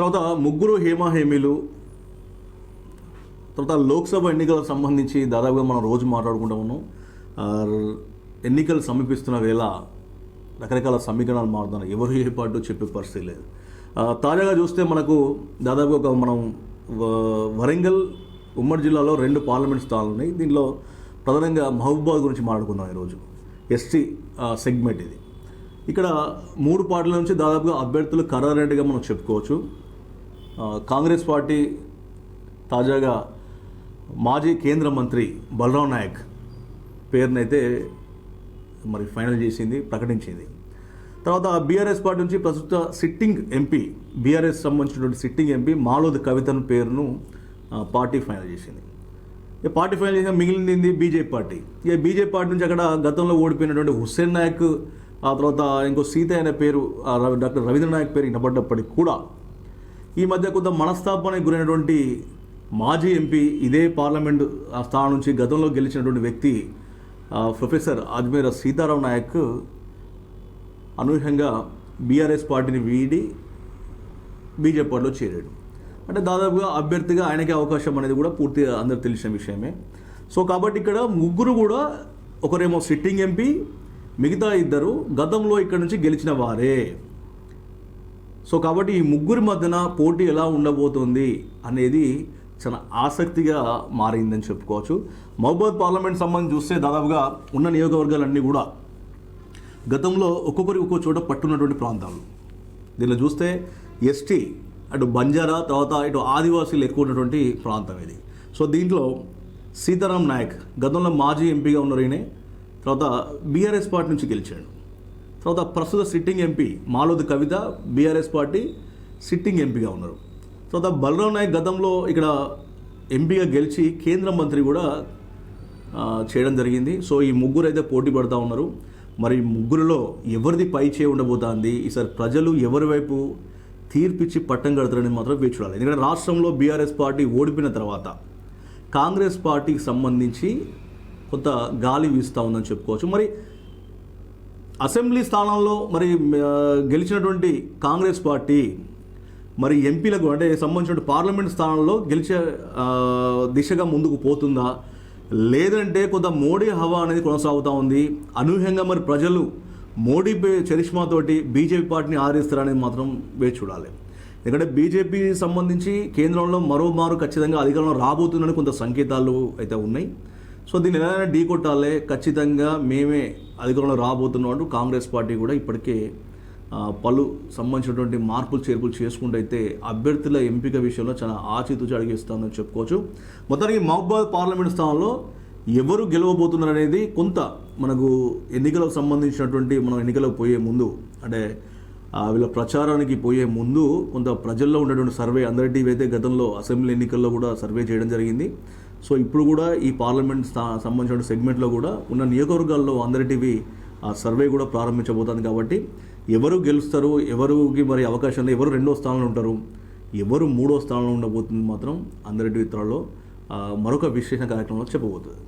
తర్వాత ముగ్గురు హేమాహేమీలు తర్వాత లోక్సభ ఎన్నికలకు సంబంధించి దాదాపుగా మనం రోజు మాట్లాడుకుంటా ఉన్నాం. ఎన్నికలు సమీపిస్తున్న వేళ రకరకాల సమీకరణాలు మారుతున్నాయి. ఎవరు ఏ చెప్పే పరిస్థితి లేదు. తాజాగా చూస్తే మనకు దాదాపుగా ఒక మనం వరంగల్ ఉమ్మడి జిల్లాలో రెండు పార్లమెంట్ స్థానాలు ఉన్నాయి. దీనిలో ప్రధానంగా మహబూబాద్ గురించి మాట్లాడుకుందాం ఈరోజు. ఎస్టీ సెగ్మెంట్ ఇది. ఇక్కడ మూడు పార్టీల నుంచి దాదాపుగా అభ్యర్థులు ఖరారైనట్టుగా మనం చెప్పుకోవచ్చు. కాంగ్రెస్ పార్టీ తాజాగా మాజీ కేంద్ర మంత్రి బలరాం నాయక్ పేరునైతే మరి ఫైనల్ చేసింది ప్రకటించింది. తర్వాత బీఆర్ఎస్ పార్టీ నుంచి ప్రస్తుత సిట్టింగ్ ఎంపీ బీఆర్ఎస్ సంబంధించినటువంటి సిట్టింగ్ ఎంపీ మాలోద్ కవితను పేరును పార్టీ ఫైనల్ చేసింది. ఇక పార్టీ ఫైనల్ చేసిన మిగిలింది బీజేపీ పార్టీ. ఇక బీజేపీ పార్టీ నుంచి అక్కడ గతంలో ఓడిపోయినటువంటి హుస్సేన్ నాయక్ ఆ తర్వాత ఇంకో సీత అనే పేరు డాక్టర్ రవీంద్ర నాయక్ పేరు వినపడ్డప్పటికీ కూడా ఈ మధ్య కొంత మనస్తాపానికి గురైనటువంటి మాజీ ఎంపీ ఇదే పార్లమెంట్ ఆ స్థానం నుంచి గతంలో గెలిచినటువంటి వ్యక్తి ప్రొఫెసర్ అజ్మీర్ సీతారాం నాయక్ అనూహ్యంగా బీఆర్ఎస్ పార్టీని వీడి బీజేపీ పార్టీలో చేరాడు. అంటే దాదాపుగా అభ్యర్థిగా ఆయనకే అవకాశం అనేది కూడా పూర్తిగా అందరూ తెలిసిన విషయమే. సో కాబట్టి ఇక్కడ ముగ్గురు కూడా ఒకరేమో సిట్టింగ్ ఎంపీ మిగతా ఇద్దరు గతంలో ఇక్కడ నుంచి గెలిచిన వారే. సో కాబట్టి ఈ ముగ్గురి మధ్యన పోటీ ఎలా ఉండబోతుంది అనేది చాలా ఆసక్తిగా మారిందని చెప్పుకోవచ్చు. మహబూబాద్ పార్లమెంట్ సంబంధించి చూస్తే దాదాపుగా ఉన్న నియోజకవర్గాలన్నీ కూడా గతంలో ఒక్కొక్కరి ఒక్కో చోట పట్టున్నటువంటి ప్రాంతాలు. దీనిలో చూస్తే ఎస్టీ అటు బంజారా తర్వాత ఇటు ఆదివాసీలు ఎక్కువ ఉన్నటువంటి ప్రాంతం ఇది. సో దీంట్లో సీతారాం నాయక్ గతంలో మాజీ ఎంపీగా ఉన్న తర్వాత బీఆర్ఎస్ పార్టీ నుంచి గెలిచాడు. తర్వాత ప్రస్తుత sitting MP Maloth Kavitha BRS party sitting ఎంపీగా ఉన్నారు. తర్వాత బలరాం నాయక్ గతంలో ఇక్కడ ఎంపీగా గెలిచి కేంద్ర మంత్రి కూడా చేయడం జరిగింది. సో ఈ ముగ్గురు అయితే పోటీ పడుతూ ఉన్నారు. మరి ముగ్గురులో ఎవరిది పై చేయి ఉండబోతోంది? ఈసారి ప్రజలు ఎవరి వైపు తీర్పిచ్చి పట్టం కడతారని మాత్రం వేచి చూడాలి. ఎందుకంటే రాష్ట్రంలో బీఆర్ఎస్ పార్టీ ఓడిపోయిన తర్వాత కాంగ్రెస్ పార్టీకి సంబంధించి కొంత గాలి వీస్తూ ఉందని చెప్పుకోవచ్చు. మరి అసెంబ్లీ స్థానంలో మరి గెలిచినటువంటి కాంగ్రెస్ పార్టీ మరి ఎంపీలకు అంటే సంబంధించిన పార్లమెంట్ స్థానంలో గెలిచే దిశగా ముందుకు పోతుందా? లేదంటే కొంత మోడీ హవా అనేది కొనసాగుతూ ఉంది. అనూహ్యంగా మరి ప్రజలు మోడీ పే- చరిష్మాతోటి బీజేపీ పార్టీని ఆదరిస్తారనేది మాత్రం వేచి చూడాలి. ఎందుకంటే బీజేపీ సంబంధించి కేంద్రంలో మరోమారు ఖచ్చితంగా అధికారంలో రాబోతుందని కొంత సంకేతాలు అయితే ఉన్నాయి. సో దీన్ని ఎలా ఢీ కొట్టాలి ఖచ్చితంగా మేమే అధికారంలో రాబోతున్నాం అంటూ కాంగ్రెస్ పార్టీ కూడా ఇప్పటికే పలు సంబంధించినటువంటి మార్పులు చేర్పులు చేసుకుంటూ అయితే అభ్యర్థుల ఎంపిక విషయంలో చాలా ఆచితూచి అడిగిస్తుందని చెప్పుకోవచ్చు. మొత్తానికి మహబాద్ పార్లమెంట్ స్థానంలో ఎవరు గెలవబోతున్నారు అనేది కొంత మనకు ఎన్నికలకు సంబంధించినటువంటి మనం ఎన్నికలకు పోయే ముందు అంటే వీళ్ళ ప్రచారానికి పోయే ముందు కొంత ప్రజల్లో ఉన్నటువంటి సర్వే అందరి అయితే గతంలో అసెంబ్లీ ఎన్నికల్లో కూడా సర్వే చేయడం జరిగింది. సో ఇప్పుడు కూడా ఈ పార్లమెంట్ స్థా సంబంధించిన సెగ్మెంట్లో కూడా ఉన్న నియోజకవర్గాల్లో అందరిటివి ఆ సర్వే కూడా ప్రారంభించబోతుంది కాబట్టి ఎవరు గెలుస్తారు ఎవరికి మరి అవకాశాలు ఎవరు రెండో స్థానంలో ఉంటారు ఎవరు మూడో స్థానంలో ఉండబోతుంది మాత్రం అందరి టీవీ మరొక విశ్లేషణ కార్యక్రమంలో చెప్పబోతుంది.